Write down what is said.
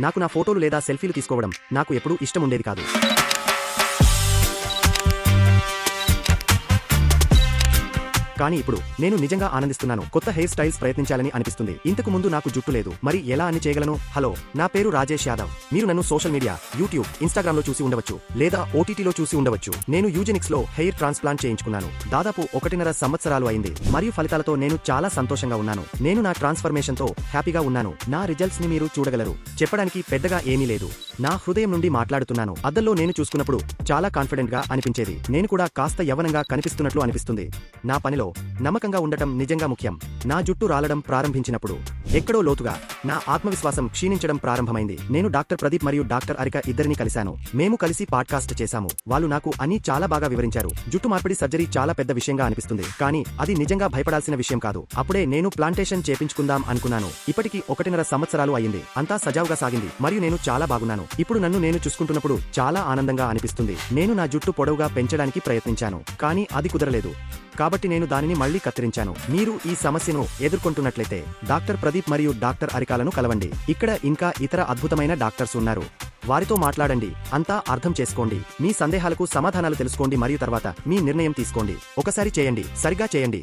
నాకు నా ఫోటోలు లేదా సెల్ఫీలు తీసుకోవడం నాకు ఎప్పుడూ ఇష్టం ఉండేది కాదు. కానీ ఇప్పుడు నేను నిజంగా ఆనందిస్తున్నాను. కొత్త హెయిర్ స్టైల్స్ ప్రయత్నించాలని అనిపిస్తుంది. ఇంతకు ముందు నాకు జుట్టు లేదు. మరి ఎలా అని చేయగలను? హలో నా పేరు రాజేష్ యాదవ్. మీరు నన్ను సోషల్ మీడియా యూట్యూబ్ ఇన్స్టాగ్రామ్లో చూసి ఉండవచ్చు. లేదా ఓటీటీలో చూసి ఉండవచ్చు. నేను యూజెనిక్స్లో హెయిర్ ట్రాన్స్ప్లాంట్ చేయించుకున్నాను. దాదాపు ఒకటిన్నర సంవత్సరాలు అయింది. మరియు ఫలితాలతో నేను చాలా సంతోషంగా ఉన్నాను. నేను నా ట్రాన్స్ఫర్మేషన్తో హ్యాపీగా ఉన్నాను. నా రిజల్ట్స్ని మీరు చూడగలరు. చెప్పడానికి పెద్దగా ఏమీ లేదు. నా హృదయం నుండి మాట్లాడుతున్నాను. అద్దల్లో నేను చూసుకున్నప్పుడు చాలా కాన్ఫిడెంట్గా అనిపించేది. నేను కూడా కాస్త యవనంగా కనిపిస్తున్నట్లు అనిపిస్తుంది. నా పనిలో నమ్మకంగా ఉండటం నిజంగా ముఖ్యం. నా జుట్టు రాలడం ప్రారంభించినప్పుడు ఎక్కడో లోతుగా నా ఆత్మవిశ్వాసం క్షీణించడం ప్రారంభమైంది. నేను డాక్టర్ ప్రదీప్ మరియు డాక్టర్ అరిక ఇద్దరిని కలిశాను. మేము కలిసి పాడ్కాస్ట్ చేశాము. వాళ్ళు నాకు అన్ని చాలా బాగా వివరించారు. జుట్టు మార్పిడి సర్జరీ చాలా పెద్ద విషయంగా అనిపిస్తుంది. కానీ అది నిజంగా భయపడాల్సిన విషయం కాదు. అప్పుడే నేను ప్లాంటేషన్ చేపించుకుందాం అనుకున్నాను. ఇప్పటికి ఒకటిన్నర సంవత్సరాలు అయింది. అంతా సజావుగా సాగింది. మరియు నేను చాలా బాగున్నాను. ఇప్పుడు నన్ను నేను చూసుకుంటున్నప్పుడు చాలా ఆనందంగా అనిపిస్తుంది. నేను నా జుట్టు పొడవుగా పెంచడానికి ప్రయత్నించాను. కానీ అది కుదరలేదు. కాబట్టి నేను దానిని మళ్ళీ కత్తిరించాను. మీరు ఈ సమస్యను ఎదుర్కొంటున్నట్లయితే డాక్టర్ ప్రదీప్ మరియు డాక్టర్ అరికాలను కలవండి. ఇక్కడ ఇంకా ఇతర అద్భుతమైన డాక్టర్స్ ఉన్నారు. వారితో మాట్లాడండి. అంతా అర్థం చేసుకోండి. మీ సందేహాలకు సమాధానాలు తెలుసుకోండి. మరియు తర్వాత మీ నిర్ణయం తీసుకోండి. ఒకసారి చేయండి. సరిగా చేయండి.